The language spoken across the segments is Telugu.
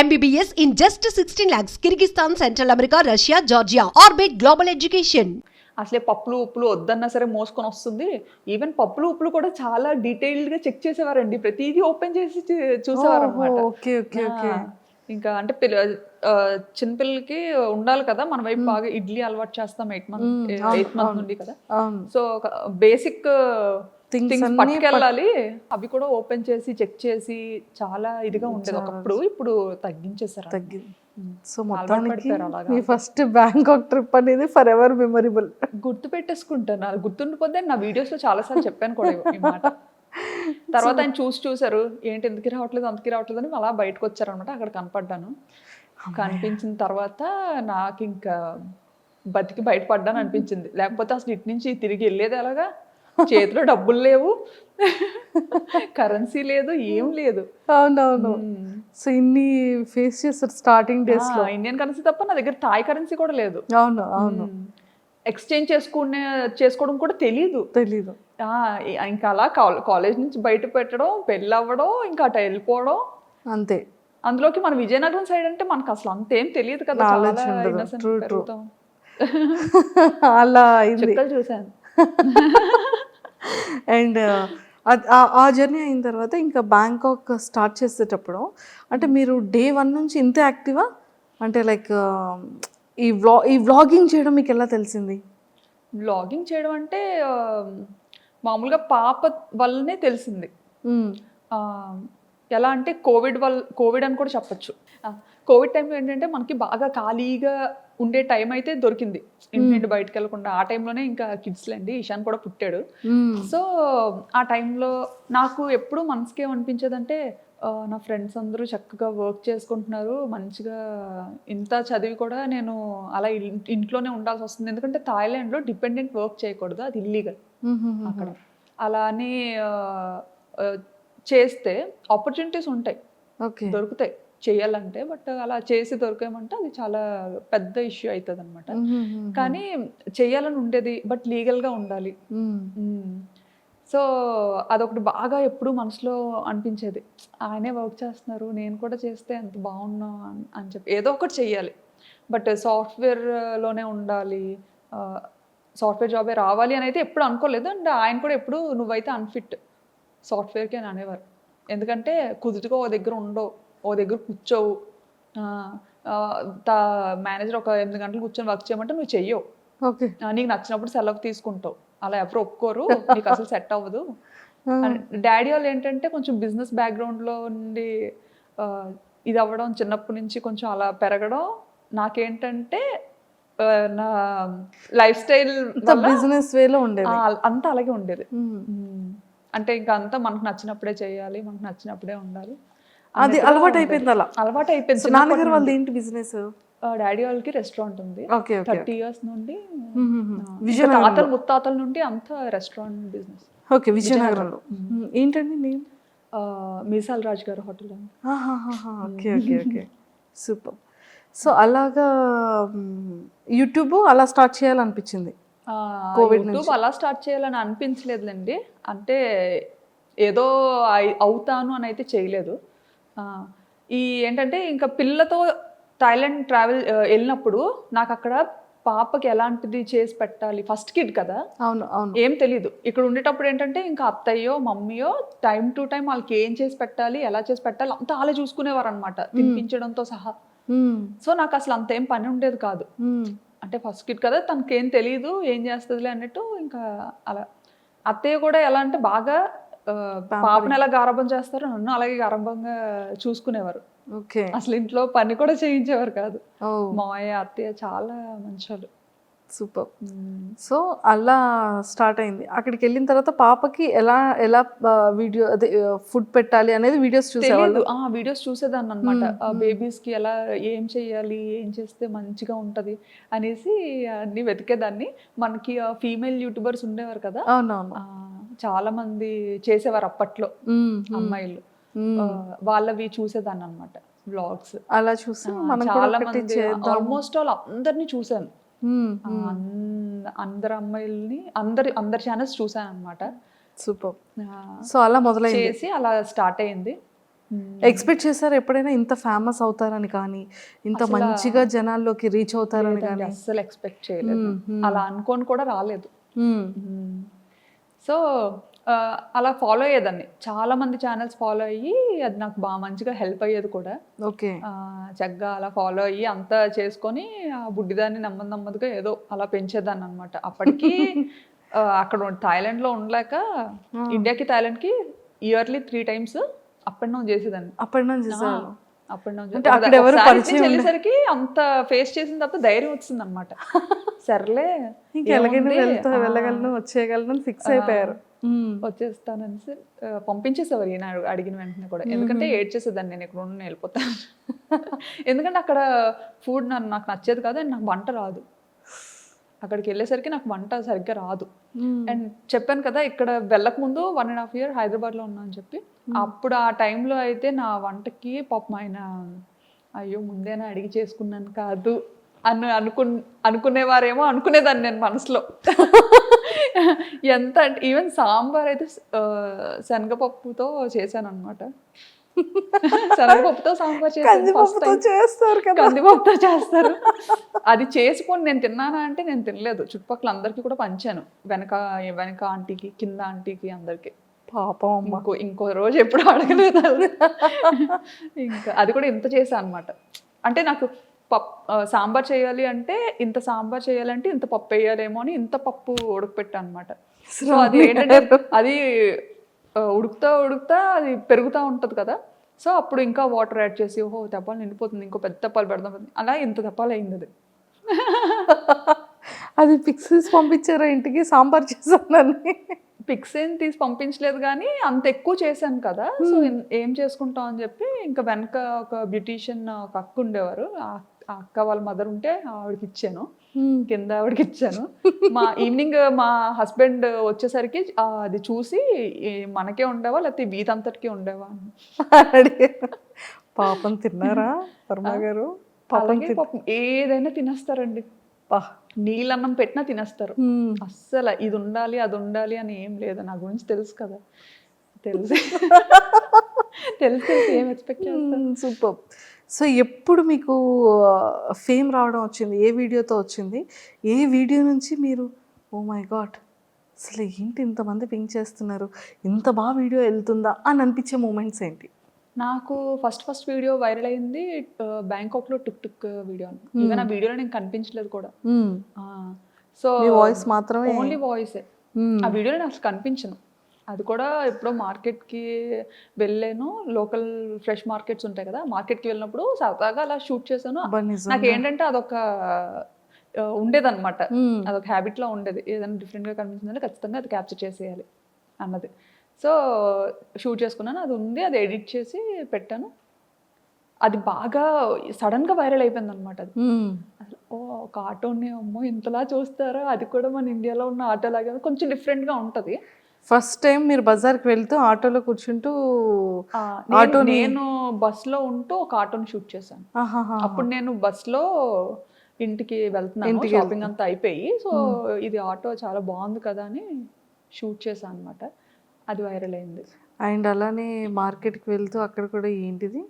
MBBS in just 16 lakhs, Kyrgyzstan, Central America, Russia, Georgia. Orbit Global Education. అసలే పప్పులు ఉప్పులు వద్దన్నా సరే మోసుకొని వస్తుంది. ఈవెన్ పప్పులు ఉప్పులు కూడా చాలా డీటెయిల్డ్గా చెక్ చేసేవారండి. ప్రతిదీ ఓపెన్ చేసి చూసేవారు అనమాట ఇంకా అంటే పిల్ల చిన్నపిల్లలకి ఉండాలి కదా. మన వైపు బాగా ఇడ్లీ అలవాటు చేస్తాం. ఎయిట్ మంత్ ఎయిత్ మంత్ నుండి కదా. సో బేసిక్ థింగ్స్ పట్టుకెళ్ళాలి. అవి కూడా ఓపెన్ చేసి చెక్ చేసి చాలా ఇదిగా ఉండేది. ఒకప్పుడు ఇప్పుడు తగ్గించేసారు తగ్గింది సో మొత్తానికి. మీ ఫస్ట్ బ్యాంకాక్ ట్రిప్ అనేది ఫర్ ఎవర్ మెమొరబుల్ గుర్తు పెట్టేసుకుంటాను. గుర్తుండిపోతే నా వీడియోస్లో చాలా సార్లు చెప్పాను కూడా ఈ మాట. తర్వాత ఆయన చూసి చూసారు ఏంటి ఎందుకు రావట్లేదు అందుకు రావట్లేదు అని అలా బయటకు వచ్చారనమాట అక్కడ కనపడ్డాను. కనిపించిన తర్వాత నాకు ఇంకా బతికి బయటపడ్డాను అనిపించింది. లేకపోతే అసలు ఇటు నుంచి తిరిగి వెళ్ళేది ఎలాగా? చేతిలో డబ్బులు లేవు. కరెన్సీ లేదు ఏం లేదు. అవునవును. సో ఇన్ని ఫేస్ చేస్తారు స్టార్టింగ్ డేస్లో. ఇండియన్ కరెన్సీ తప్ప నా దగ్గర థాయ్ కరెన్సీ కూడా లేదు. అవును అవును. ఎక్స్చేంజ్ చేసుకునే చేసుకోవడం కూడా తెలీదు. తెలీదు. ఇంకా అలా కాల్- కాలేజ్ నుంచి బయట పెట్టడం పెళ్ళి అవ్వడం ఇంకా అటు వెళ్ళిపోవడం. అంతే. అందులోకి మన విజయనగరం సైడ్ అంటే మనకు అసలు అంతేం తెలియదు కదా. అలా చూసాను అండ్ ఆ జర్నీ అయిన తర్వాత ఇంకా బ్యాంకాక్ స్టార్ట్ చేసేటప్పుడు అంటే మీరు డే వన్ నుంచి ఇంతే యాక్టివా? అంటే లైక్ ఈ వ్లా ఈ వ్లాగింగ్ చేయడం మీకు ఎలా తెలిసింది? బ్లాగింగ్ చేయడం అంటే మామూలుగా పాప వల్లనే తెలిసింది. ఎలా అంటే కోవిడ్ వల్ల కోవిడ్ అని కూడా చెప్పొచ్చు. కోవిడ్ టైంలో ఏంటంటే మనకి బాగా ఖాళీగా ఉండే టైం అయితే దొరికింది. ఇంటి నుండి బయటకు వెళ్ళకుండా. ఆ టైంలోనే ఇంకా కిడ్స్ లేండి. ఇషాన్ కూడా పుట్టాడు. సో ఆ టైంలో నాకు ఎప్పుడు మనసుకి ఏమనిపించేదంటే ఆ, నా ఫ్రెండ్స్ అందరూ చక్కగా వర్క్ చేసుకుంటున్నారు. మంచిగా ఇంత చదివి కూడా నేను అలా ఇంట్లోనే ఉండాల్సి వస్తుంది. ఎందుకంటే థాయిలాండ్లో డిపెండెంట్ వర్క్ చేయకూడదు. అది ఇల్లీగల్. అక్కడ. అలా అని ఆ, ఆ, చేస్తే ఆపర్చునిటీస్ ఉంటాయి. దొరుకుతాయి. చేయాలంటే బట్ అలా చేసి దొరికామంటే అది చాలా పెద్ద ఇష్యూ అవుతుంది అనమాట. కానీ చేయాలని ఉండేది బట్ లీగల్గా ఉండాలి. సో అదొకటి బాగా ఎప్పుడు మనసులో అనిపించేది. ఆయనే వర్క్ చేస్తున్నారు నేను కూడా చేస్తే ఎంత బాగున్నా అని- అని చెప్పి. ఏదో ఒకటి చెయ్యాలి. బట్ సాఫ్ట్వేర్లోనే ఉండాలి. సాఫ్ట్వేర్ జాబే రావాలి అని అయితే ఎప్పుడు అనుకోలేదు. అండ్ ఆయన కూడా ఎప్పుడు నువ్వైతే అన్ఫిట్ సాఫ్ట్వేర్కి అని అనేవారు. ఎందుకంటే కుదురుగా ఓ దగ్గర ఉండవు ఓ దగ్గర కూర్చోవు. మేనేజర్ ఒక ఎనిమిది గంటలు కూర్చొని వర్క్ చేయమంటే నువ్వు చెయ్యవు. నీకు నచ్చినప్పుడు సెలవు తీసుకుంటావు. అలా ఎవరు ఒప్పుకోరు నీకు అసలు సెట్ అవ్వదు. డాడీ వాళ్ళు ఏంటంటే కొంచెం బిజినెస్ బ్యాక్గ్రౌండ్లో ఉండి ఇది అవ్వడం చిన్నప్పటి నుంచి కొంచెం అలా పెరగడం నాకేంటంటే నా లైఫ్ స్టైల్ బిజినెస్ వేలో ఉండేది. అంతా అలాగే ఉండేది. అంటే ఇంకా అంతా మనకు నచ్చినప్పుడే చేయాలి మనకు నచ్చినప్పుడే ఉండాలి. అది అలవాటు. అయిపోయింది అలా. అలవాటు అయిపోయింది. నాన్నగారు వాళ్ళది ఏంటి బిజినెస్ డాడీ వాళ్ళకి రెస్టారెంట్ ఉంది. థర్టీ ఇయర్స్ నుండి తాతలు ముత్తాతల నుండి అంతా రెస్టారెంట్ బిజినెస్ ఓకే విజయనగరంలో. ఏంటండి name Meesal Raj garu hotel okay okay okay. Super. So అలాగా యూట్యూబ్ అలా స్టార్ట్ చేయాలనిపించింది. యూట్యూబ్ అలా స్టార్ట్ చేయాలని అనిపించలేదులేండి. అంటే ఏదో అవుతాను అని అయితే చేయలేదు. ఆ, ఈ ఏంటంటే ఇంకా పిల్లతో థాయిలాండ్ ట్రావెల్ వెళ్ళినప్పుడు నాకు అక్కడ పాపకి ఎలాంటిది చేసి పెట్టాలి? ఫస్ట్ కిడ్ కదా? అవును అవును. ఏం తెలీదు. ఇక్కడ ఉండేటప్పుడు ఏంటంటే ఇంకా అత్తయ్యో మమ్మీయో టైం టు టైం వాళ్ళకి ఏం చేసి పెట్టాలి ఎలా చేసి పెట్టాలి అంతా అలా చూసుకునేవారు అనమాట తినిపించడంతో సహా. సో నాకు అసలు అంత ఏం పని ఉండేది కాదు. అంటే ఫస్ట్ కిడ్ కదా తనకేం తెలియదు ఏం చేస్తుందిలే అన్నట్టు ఇంకా అలా. అత్తయ్య కూడా ఎలా అంటే బాగా పాపను. ఎలా గారాబం చేస్తారో నన్ను అలాగే గారాబంగా చూసుకునేవారు. ఓకే. అసలు ఇంట్లో పని కూడా చేయించేవారు కాదు. మావయ్య అత్తయ్య చాలా మంచోళ్ళు. సూపర్. సో అలా స్టార్ట్ అయింది. అక్కడికి వెళ్ళిన తర్వాత పాపకి ఎలా ఎలా వీడియో అదే ఫుడ్ పెట్టాలి అనేది వీడియోస్ చూసేవాళ్ళు? ఆ వీడియోస్ చూసేదాన్ని అనమాట బేబీస్కి ఎలా ఏం చెయ్యాలి ఏం చేస్తే మంచిగా ఉంటది అనేసి అన్ని వెతికేదాన్ని. మనకి ఫీమేల్ యూట్యూబర్స్ ఉండేవారు కదా? అవునవును. చాలా మంది చేసేవారు అప్పట్లో మ్మ్. అమ్మాయిలు. వాళ్ళవి చూసేదాన్ని అనమాట బ్లాగ్స్ అలా చూసి మనం కూడా చాలా మంది ఆల్మోస్ట్ ఆల్ అందరినీ అన్- అందరు అమ్మాయిల్ని అందరి అందరి ఛానల్స్ చూశాను అనమాట సూపర్ సో అలా మొదలైంది. చేసి అలా స్టార్ట్ అయింది ఎక్స్పెక్ట్ చేశారు ఎప్పుడైనా ఇంత ఫేమస్ అవుతారని కానీ ఇంత మంచిగా జనాల్లోకి రీచ్ అవుతారని కానీ? అస్సలు ఎక్స్పెక్ట్ చేయలేదు. అలా అనుకొని కూడా రాలేదు. సో అలా ఫాలో అయ్యేదాన్ని. చాలా మంది ఛానల్స్ ఫాలో అయ్యి అది నాకు బాగా మంచిగా హెల్ప్ అయ్యేది కూడా. ఓకే. చక్కగా అలా ఫాలో అయ్యి అంతా చేసుకొని ఆ బుడ్డిదాన్ని నెమ్మది నెమ్మదిగా ఏదో అలా పెంచేదాన్ని అనమాట అప్పటికి అక్కడ థాయిలాండ్లో ఉండలేక ఇండియాకి థాయిలాండ్కి yearly three times up and down చేసేదాన్ని. అప్పటి నుంచి చేశారు అప్ అండ్ డౌన్ అంటే అక్కడ ఎవరు పరిచయం వెళ్ళేసరికి అంత ఫేస్ చేసిన తర్వాత ధైర్యం వచ్చింది అనమాట సర్లే వెళ్ళగలను వచ్చేయగలను ఫిక్స్ అయిపోయారు. వచ్చేస్తానని పంపించేసేవారు ఈయన అడుగు- అడిగిన వెంటనే కూడా. ఎందుకంటే ఏడ్చేసేదాన్ని నేను ఇక్కడ ఉండి వెళ్ళిపోతాను. ఎందుకంటే అక్కడ ఫుడ్ నాకు నచ్చేది కాదు అండ్ నాకు వంట రాదు. అక్కడికి వెళ్ళేసరికి నాకు వంట సరిగ్గా రాదు. అండ్ చెప్పాను కదా ఇక్కడ వెళ్ళక ముందు వన్ అండ్ హాఫ్ ఇయర్ హైదరాబాద్లో ఉన్నా అని చెప్పి. అప్పుడు ఆ టైంలో అయితే నా వంటకి పాపం ఆయన అయ్యో ముందేనా అడిగి చేసుకున్నాను కాదు అని అనుకు అనుకునేవారేమో అనుకునేదాన్ని నేను మనసులో. ఎంత అంటే ఈవెన్ సాంబార్ అయితే శనగపప్పుతో చేశాను అనమాట శనగపప్పుతో సాంబార్ చేశాను చేస్తారు కదా. కందిపప్పుతో చేస్తారు. అది చేసుకొని నేను తిన్నానా అంటే నేను తినలేదు. చుట్టుపక్కల అందరికీ కూడా పంచాను. వెనక వెనక ఆంటీకి కింద ఆంటీకి అందరికి. పాపం అమ్మ. ఇంకో ఇంకో రోజు ఎప్పుడు అడగలేదు. ఇంకా అది కూడా ఇంత చేశాను అనమాట అంటే నాకు పప్ ఆ, సాంబార్ చేయాలి అంటే ఇంత సాంబార్ చేయాలంటే ఇంత పప్పు వేయాలేమో అని ఇంత పప్పు ఉడకపెట్టా అనమాట సో అది ఏంటంటే అది ఉడుకుతా ఉడుకుతా అది పెరుగుతూ ఉంటుంది కదా. సో అప్పుడు ఇంకా వాటర్ యాడ్ చేసి ఓహో తెప్పాలు నిండిపోతుంది ఇంకో పెద్ద తెప్పాలు పెడదాం అలా ఇంత తెప్పాలు అయింది అది. అది పిక్సెస్ పంపించారా ఇంటికి? సాంబార్ చేశానని. పిక్స్ ఏం తీసి పంపించలేదు కానీ అంత ఎక్కువ చేశాను కదా. సో ఏం చేసుకుంటాం అని చెప్పి ఇంకా వెనక ఒక బ్యూటీషియన్ ఒక అక్క ఉండేవారు. ఆ ఆ అక్క వాళ్ళ మదర్ ఉంటే ఆవిడకి ఇచ్చాను. కింద ఆవిడకి ఇచ్చాను. మా ఈవినింగ్ మా హస్బెండ్ వచ్చేసరికి అది చూసి మనకే ఉండేవా? లేకపోతే వీధంతటికి ఉండేవా? అని పాపం తిన్నారా వర్మ గారు? ఏదైనా తినేస్తారండి. నీళ్ళన్నం పెట్టినా తినేస్తారు. అస్సలు ఇది ఉండాలి అది ఉండాలి అని ఏం లేదు. నా గురించి తెలుసు కదా. తెలుసు. తెలుసు తెలుసు ఏం ఎక్స్పెక్ట్ చేస్తాను సూపర్. సో ఎప్పుడు మీకు ఫేమ్ రావడం వచ్చింది? ఏ వీడియోతో వచ్చింది? ఏ వీడియో నుంచి మీరు ఓ మై గాడ్ అసలు ఏంటి ఇంతమంది పింక్ చేస్తున్నారు? ఇంత బాగా వీడియో వెళ్తుందా? అని అనిపించే మూమెంట్స్ ఏంటి? నాకు ఫస్ట్ ఫస్ట్ వీడియో వైరల్ అయింది బ్యాంకాక్లో టుక్ టుక్ వీడియో ఈవెన్ ఆ వీడియోలో నేను కనిపించలేదు కూడా. సో మీ వాయిస్ మాత్రమే ఓన్లీ వాయిసే మ్మ్. ఆ వీడియోలో నేను అసలు కనిపించను. అది కూడా ఎప్పుడో మార్కెట్కి వెళ్ళాను. లోకల్ ఫ్రెష్ మార్కెట్స్ ఉంటాయి కదా మార్కెట్కి వెళ్ళినప్పుడు సరదాగా అలా షూట్ చేశాను. నాకు ఏంటంటే అదొక ఉండేదన్నమాట. అదొక హ్యాబిట్లో ఉండేది. ఏదైనా డిఫరెంట్గా కనిపించిందంటే ఖచ్చితంగా అది క్యాప్చర్ చేసేయాలి అన్నది. సో షూట్ చేసుకున్నాను. అది ఉంది. అది ఎడిట్ చేసి పెట్టాను. అది బాగా సడన్గా వైరల్ అయిపోయింది అనమాట అది ఓ ఒక ఆటోని అమ్మో ఇంతలా చూస్తారా? అది కూడా మన ఇండియాలో ఉన్న ఆటో లాగా కొంచెం డిఫరెంట్గా ఉంటుంది. ఫస్ట్ టైం మీరు బజార్కి వెళ్తూ ఆటోలో కూర్చుంటూ ఆ, నేను- బస్సులో ఉంటూ ఒక ఆటోని షూట్ చేశాను. అప్పుడు నేను బస్సులో ఇంటికి వెళ్తున్నాను. ఇంటికి షాపింగ్ అంతా అయిపోయి సో ఇది ఆటో చాలా బాగుంది కదా అని షూట్ చేశాను అనమాట అది వైరల్ అయింది. అండ్ అలానే మార్కెట్కి వెళ్తూ అక్కడ కూడా ఏంటిది?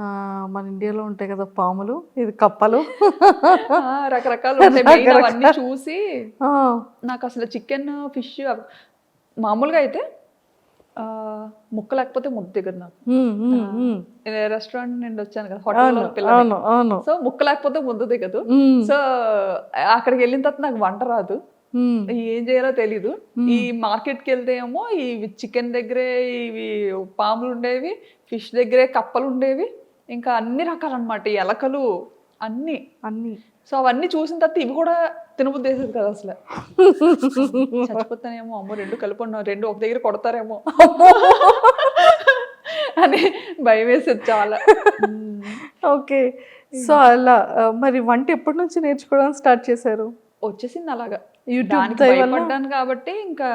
ఆ, మన ఇండియాలో ఉంటాయి కదా పాములు ఇది కప్పలు. రకరకాలు చూసి నాకు అసలు చికెన్ ఫిష్ మామూలుగా అయితే ఆ, ముక్క లేకపోతే ముద్ద దిగదు నాకు. రెస్టారెంట్ నుండి వచ్చాను కదా హోటల్లో పిల్లలు సో ముక్క లేకపోతే ముద్ద దిగదు. సో అక్కడికి వెళ్ళిన తర్వాత నాకు వంట రాదు. ఏం చేయాలో తెలీదు. ఈ మార్కెట్కి వెళ్తే ఏమో ఇవి చికెన్ దగ్గరే ఇవి పాములు ఉండేవి ఫిష్ దగ్గరే కప్పలు ఉండేవి. ఇంకా అన్ని రకాలన్నమాట ఎలకలు అన్ని. అన్ని. సో అవన్నీ చూసిన తర్వాత ఇవి కూడా తినబుద్ధి వేసేది కదా అసలు. చచ్చిపోతానేమో అమ్మో రెండు కలిపి ఉన్నాం రెండు ఒక దగ్గర కొడతారేమో. అని భయం వేసేది చాలా. ఓకే. సో అలా మరి వంట ఎప్పటి నుంచి నేర్చుకోవడం స్టార్ట్ చేశారు? వచ్చేసింది అలాగా. యూట్యూబ్? భయపడ్డాను కాబట్టి ఇంకా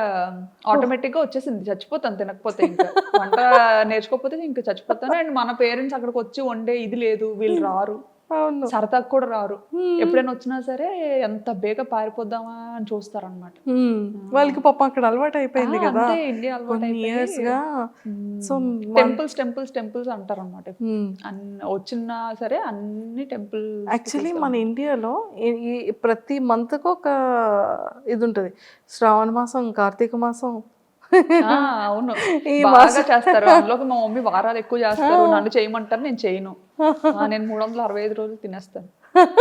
ఆటోమేటిక్గా వచ్చేసింది. చచ్చిపోతాను తినకపోతే ఇంకా. వంట నేర్చుకోకపోతే ఇంకా చచ్చిపోతాను. అండ్ మన పేరెంట్స్ అక్కడికి వచ్చి వండే ఇది లేదు వీళ్ళు రారు. సరదాకు కూడా రారు. ఎప్పుడైనా వచ్చినా సరే ఎంత బేగ పారిపోద్దామా అని చూస్తారనమాట. వాళ్ళకి పాపం అక్కడ అలవాటు అయిపోయింది కదా. ఇండియా అలవాటు గా సో టెంపుల్స్ టెంపుల్స్ టెంపుల్స్ అంటారు అనమాట వచ్చినా సరే అన్ని టెంపుల్ యాక్చువల్లీ మన ఇండియాలో ప్రతి మంత్కు ఒక ఇది ఉంటుంది. శ్రావణ మాసం కార్తీక మాసం అవును. బాగా చేస్తారు. అందులోకి మా మమ్మీ వారాలు ఎక్కువ చేస్తారు. నన్ను చేయమంటారు నేను చేయను. నేను మూడు వందల అరవై ఐదు రోజులు తినేస్తాను.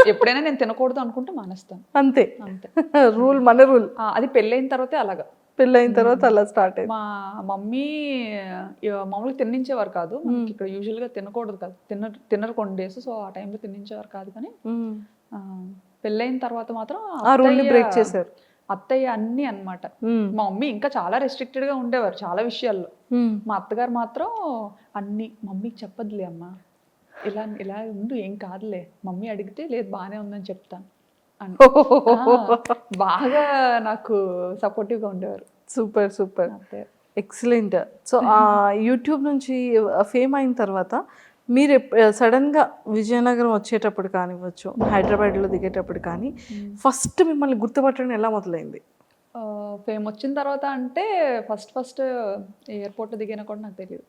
ఎప్పుడైనా నేను తినకూడదు అనుకుంటే మానేస్తాను. అంతే. అంతే. రూల్ మన రూల్. అది పెళ్ళైన తర్వాతే అలాగా. పెళ్ళైన తర్వాత అలా స్టార్ట్ అయింది. మా మమ్మీ మామూలుగా తిన్నించేవారు కాదు. మనకి ఇక్కడ యూజువల్గా తినకూడదు కాదు. తినరు తినరు కొన్ని డేస్ సో ఆ టైంలో తిన్నించేవారు కాదు కానీ పెళ్ళైన తర్వాత మాత్రం ఆ రూల్ బ్రేక్ చేశారు. అత్తయ్య అన్ని అన్నమాట. మ్మ్. మా మమ్మీ ఇంకా చాలా రెస్ట్రిక్టెడ్గా ఉండేవారు చాలా విషయాల్లో. మా అత్తగారు మాత్రం అన్ని మమ్మీకి చెప్పదులే అమ్మా. ఇలా ఇలా ఉండు ఏం కాదులే. మమ్మీ అడిగితే లేదు బాగానే ఉందని చెప్తాను బాగా నాకు supportive గా ఉండేవారు. Super super. ఎక్సలెంట్. సో ఆ యూట్యూబ్ నుంచి ఫేమ్ అయిన తర్వాత మీరు సడన్గా విజయనగరం వచ్చేటప్పుడు కానివ్వచ్చు హైదరాబాద్లో దిగేటప్పుడు కానీ ఫస్ట్ మిమ్మల్ని గుర్తుపట్టడం ఎలా మొదలైంది? ఫేమ్ వచ్చిన తర్వాత అంటే ఫస్ట్ ఫస్ట్ ఎయిర్పోర్ట్లో దిగినా కూడా నాకు తెలియదు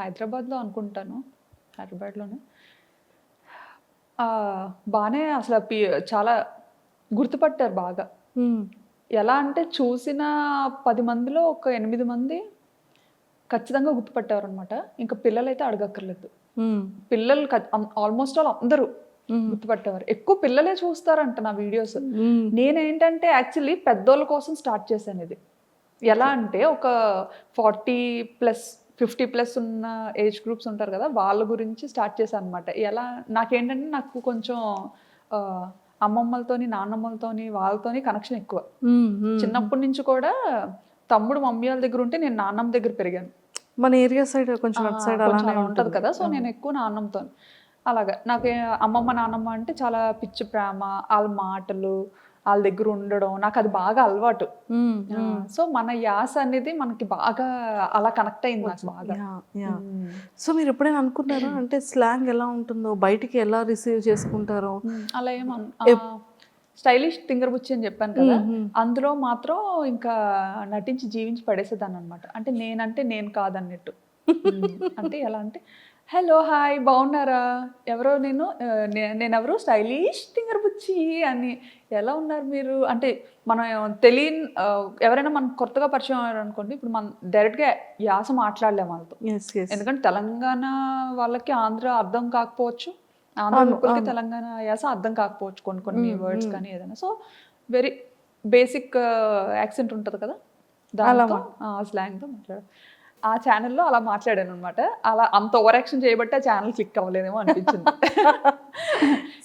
హైదరాబాద్లో అనుకుంటాను హైదరాబాద్లోనే. బాగానే అసలు పి- చాలా గుర్తుపట్టారు బాగా. ఎలా అంటే చూసిన పది మందిలో ఒక ఎనిమిది మంది ఖచ్చితంగా గుర్తుపట్టారు అనమాట ఇంకా పిల్లలైతే అడగక్కర్లేదు. పిల్లలు ఆల్మోస్ట్ ఆల్ అందరూ. గుర్తుపట్టేవారు ఎక్కువ పిల్లలే చూస్తారంట నా వీడియోస్. నేనేంటంటే యాక్చువల్లీ పెద్దోళ్ళ కోసం స్టార్ట్ చేశాను ఇది ఎలా అంటే ఒక ఫార్టీ ప్లస్ ఫిఫ్టీ ప్లస్ ఉన్న ఏజ్ గ్రూప్స్ ఉంటారు కదా వాళ్ళ గురించి స్టార్ట్ చేశాను అనమాట ఎలా నాకేంటంటే నాకు కొంచెం అమ్మమ్మలతోని నాన్నమ్మలతోని వాళ్ళతోని కనెక్షన్ ఎక్కువ. చిన్నప్పటి నుంచి కూడా తమ్ముడు మమ్మీ వాళ్ళ దగ్గర ఉంటే నేను నాన్నమ్మ దగ్గర పెరిగాను. మన ఏరియా సైడ్ కొంచెం అటు సైడ్ అలానే అలా ఉంటది. కదా సో నేను ఎక్కువ నాన్నమ్మతో. అలాగా నాకు అమ్మమ్మ నాన్నమ్మ అంటే చాలా పిచ్చి ప్రేమ వాళ్ళ మాటలు వాళ్ళ దగ్గర ఉండడం నాకు అది బాగా అలవాటు. సో మన యాస అనేది మనకి బాగా అలా కనెక్ట్ అయింది నాకు బాగా. సో మీరు ఎప్పుడైనా అనుకున్నారా? అంటే స్లాంగ్ ఎలా ఉంటుందో బయటికి ఎలా రిసీవ్ చేసుకుంటారో? అలా ఏం స్టైలిష్ తింగర్ బుచ్చి అని చెప్పాను కదా అందులో మాత్రం ఇంకా నటించి జీవించి పడేసేదాన్ని అనమాట అంటే నేనంటే నేను కాదన్నట్టు. అంటే ఎలా అంటే హలో హాయ్ బాగున్నారా? ఎవరో నేను ఆ, నే- నేను ఎవరు స్టైలిష్ తింగర్ బుచ్చి అని ఎలా ఉన్నారు మీరు? అంటే మనం తెలియని ఎవరైనా మనం కొత్తగా పరిచయం అయ్యారు అనుకోండి ఇప్పుడు మనం డైరెక్ట్గా యాస మాట్లాడలేము వాళ్ళతో. ఎందుకంటే తెలంగాణ వాళ్ళకి ఆంధ్ర అర్థం కాకపోవచ్చు. ఆంధ్ర పీపుల్కి తెలంగాణ యాస అర్థం కాకపోవచ్చు కొన్ని కొన్ని వర్డ్స్ కానీ ఏదైనా. సో వెరీ బేసిక్ యాక్సెంట్ ఉంటుంది కదా? దాంతో స్లాంగ్తో మాట్లాడు. ఆ ఛానల్లో అలా మాట్లాడాను అనమాట అలా అంత ఓవర్ యాక్షన్ చేయబట్టి ఆ ఛానల్ క్లిక్ అవ్వలేదేమో అనిపించింది.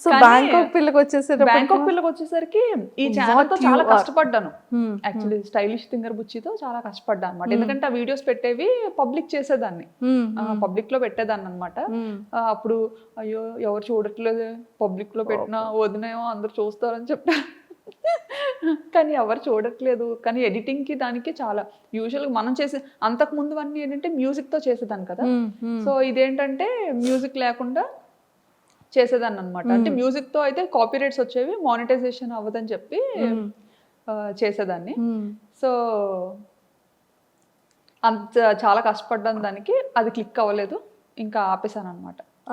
సో బ్యాంకాక్ పిల్లకి వచ్చేసేటప్పుడు బ్యాంకాక్ పిల్లకి వచ్చేసరికి ఈ ఛానల్తో చాలా కష్టపడ్డాను. Hmm. యాక్చువల్లీ స్టైలిష్ థింగర్ బుచ్చితో చాలా కష్టపడ్డాను అనమాట ఎందుకంటే ఆ వీడియోస్ పెట్టేవి పబ్లిక్ చేసేదాన్ని. పబ్లిక్లో పెట్టేదాన్ని అనమాట. అప్పుడు అయ్యో ఎవరు చూడట్లేదు. పబ్లిక్లో పెట్టినా వదినేమో అందరు చూస్తారని చెప్పారు. కానీ ఎవరు చూడట్లేదు. కానీ ఎడిటింగ్కి దానికి చాలా. యూజువల్ మనం చేసే అంతకు ముందు అన్ని ఏంటంటే మ్యూజిక్తో చేసేదాన్ని కదా. సో ఇదేంటంటే మ్యూజిక్ లేకుండా చేసేదాన్ని అనమాట అంటే మ్యూజిక్తో అయితే కాపీ రైట్స్ వచ్చేవి మానిటైజేషన్ అవ్వదని చెప్పి చేసేదాన్ని. సో అంత చాలా కష్టపడ్డాను దానికి అది క్లిక్ అవ్వలేదు. ఇంకా ఆపేసాను అనమాట